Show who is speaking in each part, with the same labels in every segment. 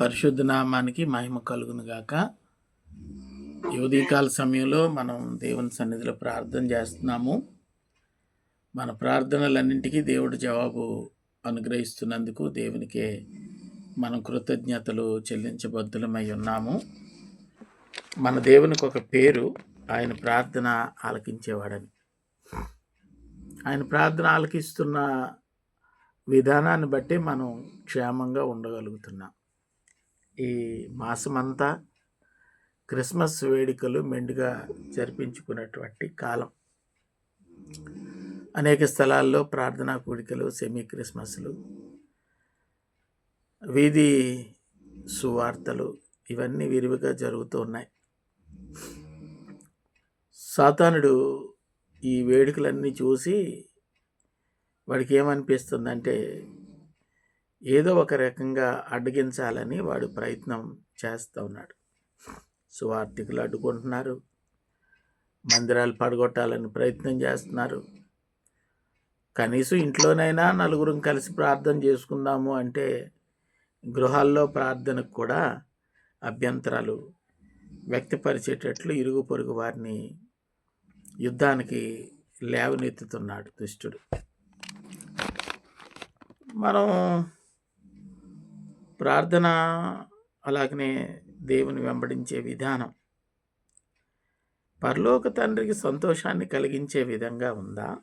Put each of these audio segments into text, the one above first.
Speaker 1: పరిశుద్ధ నామానికి మహిమ కలుగునుగాక యువదీకాల సమయంలో మనం దేవుని సన్నిధిలో ప్రార్థన చేస్తున్నాము. మన ప్రార్థనలన్నింటికీ దేవుడు జవాబు అనుగ్రహిస్తున్నందుకు దేవునికే మనం కృతజ్ఞతలు చెల్లించబద్దులమై ఉన్నాము. మన దేవునికి ఒక పేరు ఆయన ప్రార్థన ఆలకించేవాడని. ఆయన ప్రార్థన ఆలకిస్తున్న విధానాన్ని బట్టి మనం క్షేమంగా ఉండగలుగుతున్నాం. ఈ మాసమంతా క్రిస్మస్ వేడుకలు మెండుగా జరిపించుకున్నటువంటి కాలం. అనేక స్థలాల్లో ప్రార్థనా కూడికలు సెమీ క్రిస్మస్లు వీధి సువార్తలు ఇవన్నీ విరివిగా జరుగుతూ ఉన్నాయి. సాతానుడు ఈ వేడుకలన్నీ చూసి వాడికి ఏమనిపిస్తుందంటే ఏదో ఒక రకంగా అడ్డగించాలని వాడు ప్రయత్నం చేస్తూ ఉన్నాడు. సువార్థికులు అడ్డుకుంటున్నారు. మందిరాలు పడగొట్టాలని ప్రయత్నం చేస్తున్నారు. కనీసం ఇంట్లోనైనా నలుగురం కలిసి ప్రార్థన చేసుకుందాము అంటే గృహాల్లో ప్రార్థనకు కూడా అభ్యంతరాలు వ్యక్తపరిచేటట్లు ఇరుగు పొరుగు వారిని యుద్ధానికి లేవనెత్తుతున్నాడు దుష్టుడు. మనం ప్రార్థన అలాగనే దేవుని వెంబడించే విధానం. పరలోక తండ్రికి సంతోషాన్ని కలిగించే విధంగా ఉందా?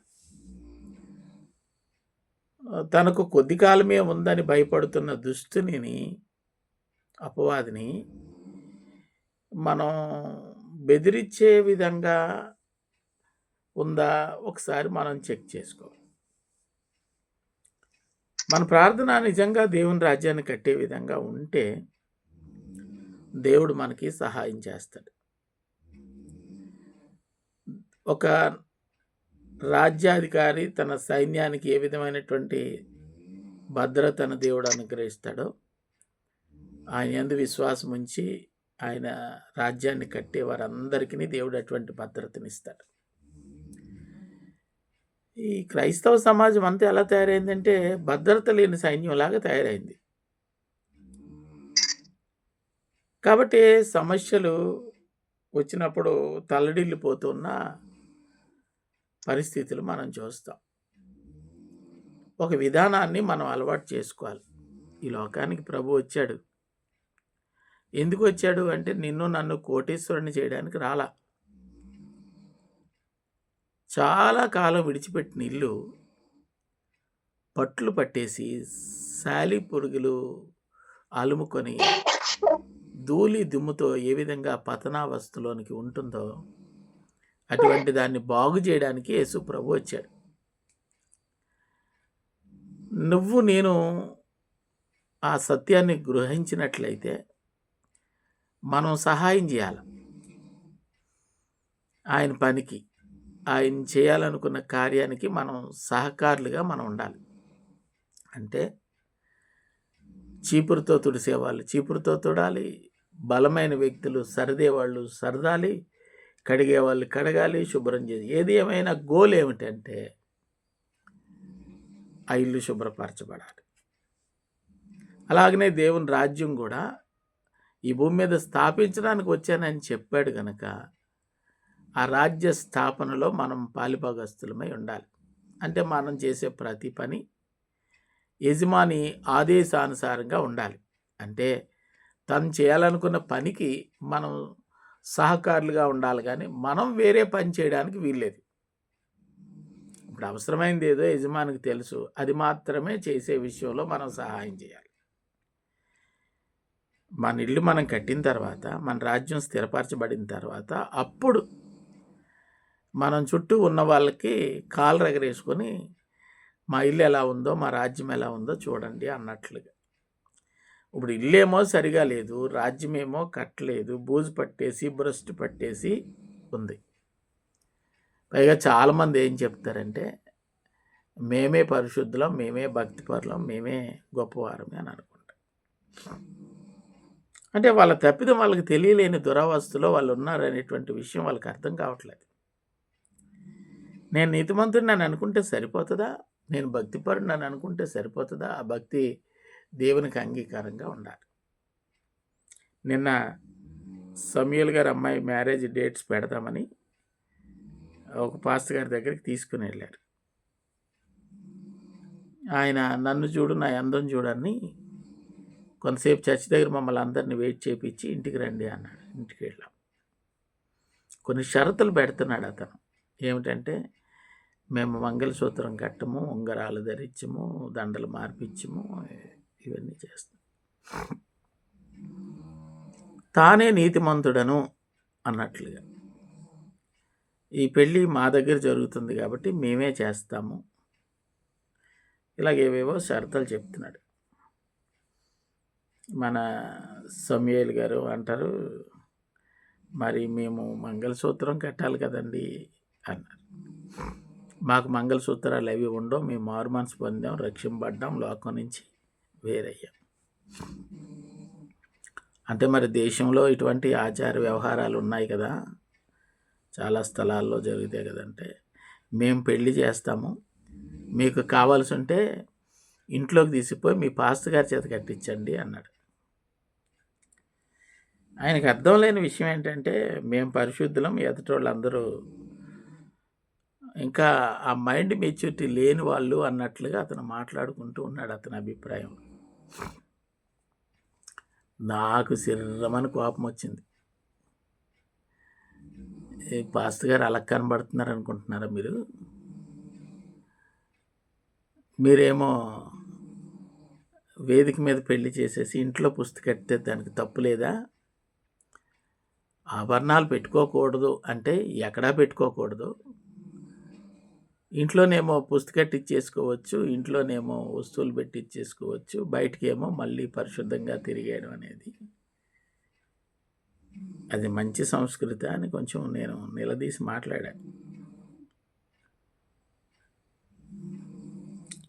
Speaker 1: తనకు కొద్ది కాలమే ఉందని భయపడుతున్న దుస్తుని అపవాదిని మనం బెదిరించే విధంగా ఉందా? ఒకసారి మనం చెక్ చేసుకోవాలి మన ప్రార్థన నిజంగా దేవుని రాజ్యాన్ని కట్టే విధంగా ఉంటే దేవుడు మనకి సహాయం చేస్తాడు. ఒక రాజ్యాధికారి తన సైన్యానికి ఏ విధమైనటువంటి భద్రతను దేవుడు అనుగ్రహిస్తాడో ఆయన ఎందు విశ్వాసం ఉంచి ఆయన రాజ్యాన్ని కట్టే వారందరికీ దేవుడు అటువంటి భద్రతనిస్తాడు. ఈ క్రైస్తవ సమాజం అంతా ఎలా తయారైందంటే భద్రత లేని సైన్యంలాగా తయారైంది. కాబట్టి సమస్యలు వచ్చినప్పుడు తల్లడిల్లిపోతున్న పరిస్థితులు మనం చూస్తాం. ఒక విధానాన్ని మనం అలవాటు చేసుకోవాలి. ఈ లోకానికి ప్రభు వచ్చాడు. ఎందుకు వచ్చాడు అంటే నిన్ను నన్ను కోటేశ్వరుని చేయడానికి రాలా. చాలా కాలం విడిచిపెట్టిన ఇల్లు పట్లు పట్టేసి శాలి పురుగులు అలుముకొని ధూళి దుమ్ముతో ఏ విధంగా పతనావస్థలోనికి ఉంటుందో అటువంటి దాన్ని బాగు చేయడానికి యేసు ప్రభు వచ్చాడు. నువ్వు నేను ఆ సత్యాన్ని గ్రహించినట్లయితే మనం సహాయం చేయాలి. ఆయన పనికి ఆయన చేయాలనుకున్న కార్యానికి మనం సహకారులుగా మనం ఉండాలి. అంటే చీపురుతో తుడిసేవాళ్ళు చీపురుతో తుడాలి బలమైన వ్యక్తులు సరిదేవాళ్ళు సరదాలి కడిగేవాళ్ళు కడగాలి శుభ్రం చేసి ఏది ఏమైనా గోల్ ఏమిటంటే ఆ ఇల్లు శుభ్రపరచబడాలి. అలాగనే దేవుని రాజ్యం కూడా ఈ భూమి మీద స్థాపించడానికి వచ్చానని చెప్పాడు కనుక ఆ రాజ్య స్థాపనలో మనం పాలిభాగస్తులమై ఉండాలి. అంటే మనం చేసే ప్రతి పని యజమాని ఆదేశానుసారంగా ఉండాలి. అంటే తను చేయాలనుకున్న పనికి మనం సహకారులుగా ఉండాలి కానీ మనం వేరే పని చేయడానికి వీల్లేదు. ఇప్పుడు అవసరమైంది ఏదో యజమానికి తెలుసు అది మాత్రమే చేసే విషయంలో మనం సహాయం చేయాలి. మన ఇల్లు మనం కట్టిన తర్వాత మన రాజ్యం స్థిరపరచబడిన తర్వాత అప్పుడు మనం చుట్టూ ఉన్న వాళ్ళకి కాలు రగరేసుకొని మా ఇల్లు ఎలా ఉందో మా రాజ్యం ఎలా ఉందో చూడండి అన్నట్లుగా. ఇప్పుడు ఇల్లేమో సరిగా లేదు రాజ్యమేమో కట్టలేదు బూజు పట్టేసి బ్రస్ట్ పట్టేసి ఉంది. పైగా చాలామంది ఏం చెప్తారంటే మేమే పరిశుద్ధులం మేమే భక్తిపరులం మేమే గొప్పవారమే అని అనుకుంటాం. అంటే వాళ్ళ తప్పిదం వాళ్ళకి తెలియలేని దురవస్థలో వాళ్ళు ఉన్నారనేటువంటి విషయం వాళ్ళకి అర్థం కావట్లేదు. నేను నీతిమంతుడు నన్ను అనుకుంటే సరిపోతుందా? నేను భక్తిపరుడు నన్ను అనుకుంటే సరిపోతుందా? ఆ భక్తి దేవునికి అంగీకారంగా ఉండాలి. నిన్న సమీల్ గారు అమ్మాయి మ్యారేజ్ డేట్స్ పెడదామని ఒక పాస్టర్ గారి దగ్గరికి తీసుకుని వెళ్ళారు. ఆయన నన్ను చూడు నా అందం చూడని కొంతసేపు చర్చి దగ్గర మమ్మల్ని అందరినీ వెయిట్ చేపించి ఇంటికి రండి అన్నాడు. ఇంటికి వెళ్ళాం. కొన్ని షరతులు పెడుతున్నాడు అతను. ఏమిటంటే మేము మంగళసూత్రం కట్టము ఉంగరాలు ధరించము దండలు మార్పించము ఇవన్నీ చేస్తాం. తానే నీతిమంతుడను అన్నట్లుగా. ఈ పెళ్ళి మా దగ్గర జరుగుతుంది కాబట్టి మేమే చేస్తాము. ఇలాగేవేవో షరతులు చెప్తున్నాడు. మన సమయల్ గారు అంటారు మరి మేము మంగళసూత్రం కట్టాలి కదండి అన్నారు. మాకు మంగళసూత్రాలు అవి ఉండవు. మేము మారు మనసు పొందాం రక్షింపడ్డాం లోకం నుంచి వేరయ్యాం. అంటే మరి దేశంలో ఇటువంటి ఆచార వ్యవహారాలు ఉన్నాయి కదా. చాలా స్థలాల్లో జరుగుతాయి కదంటే. మేము పెళ్ళి చేస్తాము. మీకు కావాల్సి ఉంటే ఇంట్లోకి తీసిపోయి మీ పాస్త గారి చేత కట్టించండి అన్నాడు. ఆయనకు అర్థం లేని విషయం ఏంటంటే మేము పరిశుద్ధులం ఎదుటోళ్ళందరూ ఇంకా ఆ మైండ్ మెచ్యూరిటీ లేని వాళ్ళు అన్నట్లుగా అతను మాట్లాడుకుంటూ ఉన్నాడు అతని అభిప్రాయం. నాకు శరీరమని కోపం వచ్చింది. పాస్త గారు అలా కనబడుతున్నారు అనుకుంటున్నారా మీరు? మీరేమో వేదిక మీద పెళ్ళి చేసేసి ఇంట్లో పుస్తకెడితే దానికి తప్పు లేదా? ఆభరణాలు పెట్టుకోకూడదు అంటే ఎక్కడా పెట్టుకోకూడదు. ఇంట్లోనేమో పుస్తకట్టి ఇచ్చేసుకోవచ్చు ఇంట్లోనేమో వస్తువులు పెట్టి ఇచ్చేసుకోవచ్చు బయటికి ఏమో మళ్ళీ పరిశుద్ధంగా తిరిగేయడం అనేది. అది మంచి సంస్కృతి అని కొంచెం నేను నిలదీసి మాట్లాడాను.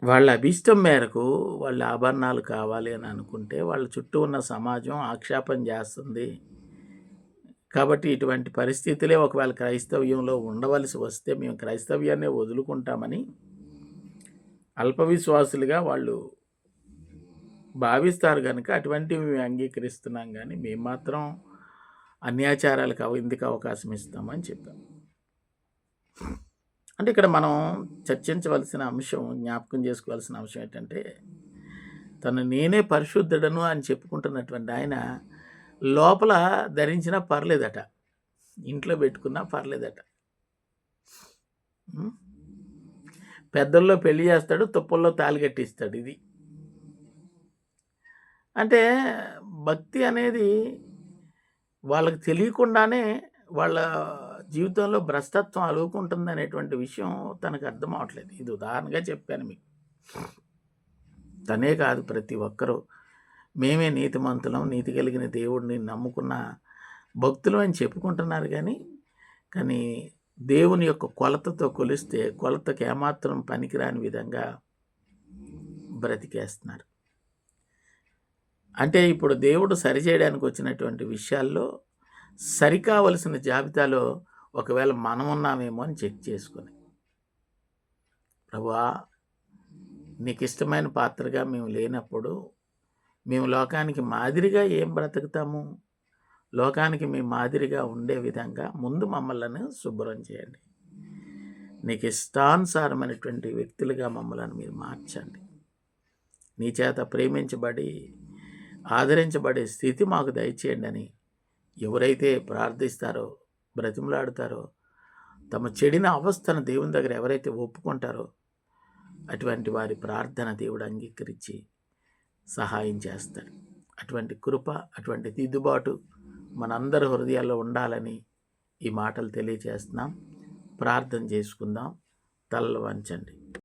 Speaker 1: వాళ్ళ అభిష్టం మేరకు వాళ్ళ ఆభరణాలు కావాలి అని అనుకుంటే వాళ్ళ చుట్టూ ఉన్న సమాజం ఆక్షేపం చేస్తుంది. కాబట్టి ఇటువంటి పరిస్థితులే ఒకవేళ క్రైస్తవ్యంలో ఉండవలసి వస్తే మేము క్రైస్తవ్యాన్ని వదులుకుంటామని అల్ప విశ్వాసులుగా వాళ్ళు భావిస్తారు కనుక అటువంటివి మేము అంగీకరిస్తున్నాం కానీ మేము మాత్రం అన్యాచారాలకు ఎందుకు అవకాశం ఇస్తామని చెప్పాం. అంటే ఇక్కడ మనం చర్చించవలసిన అంశం జ్ఞాపకం చేసుకోవాల్సిన అంశం ఏంటంటే తను నేనే పరిశుద్ధుడను అని చెప్పుకుంటున్నటువంటి ఆయన లోపల ధరించినా పర్లేదట. ఇంట్లో పెట్టుకున్నా పర్లేదట. పెద్దల్లో పెళ్ళి చేస్తాడు తుప్పల్లో తాలిగట్టిస్తాడు ఇది. అంటే భక్తి అనేది వాళ్ళకి తెలియకుండానే వాళ్ళ జీవితంలో భ్రష్టత్వం అలుగుకుంటుంది అనేటువంటి విషయం తనకు అర్థం అవట్లేదు. ఇది ఉదాహరణగా చెప్పాను మీకు. తనే కాదు ప్రతి ఒక్కరూ. మేమే నీతిమంతులం నీతి కలిగిన దేవుడిని నమ్ముకున్న భక్తులు అని చెప్పుకుంటున్నారు కానీ కానీ దేవుని యొక్క కొలతతో కొలిస్తే కొలతకి ఏమాత్రం పనికిరాని విధంగా బ్రతికేస్తున్నారు. అంటే ఇప్పుడు దేవుడు సరిచేయడానికి వచ్చినటువంటి విషయాల్లో సరికావలసిన జాబితాలో ఒకవేళ మనం ఉన్నామేమో అని చెక్ చేసుకుని ప్రభువా నీకు ఇష్టమైన పాత్రగా మేము లేనప్పుడు మేము లోకానికి మాదిరిగా ఏం బ్రతుకుతాము? లోకానికి మేము మాదిరిగా ఉండే విధంగా ముందు మమ్మల్ని శుభ్రం చేయండి. నీకు ఇష్టానుసారమైనటువంటి వ్యక్తులుగా మమ్మల్ని మీరు మార్చండి. నీ చేత ప్రేమించబడి ఆదరించబడే స్థితి మాకు దయచేయండి అని ఎవరైతే ప్రార్థిస్తారో బ్రతిమలాడుతారో తమ చెడిన అవస్థను దేవుని దగ్గర ఎవరైతే ఒప్పుకుంటారో అటువంటి వారి ప్రార్థన దేవుడు అంగీకరించి సహాయం చేస్తాడు. అటువంటి కృప అటువంటి దిద్దుబాటు మనందరి హృదయాల్లో ఉండాలని ఈ మాటలు తెలియజేస్తున్నాం ప్రార్థన చేసుకుందాం. తలలు వంచండి.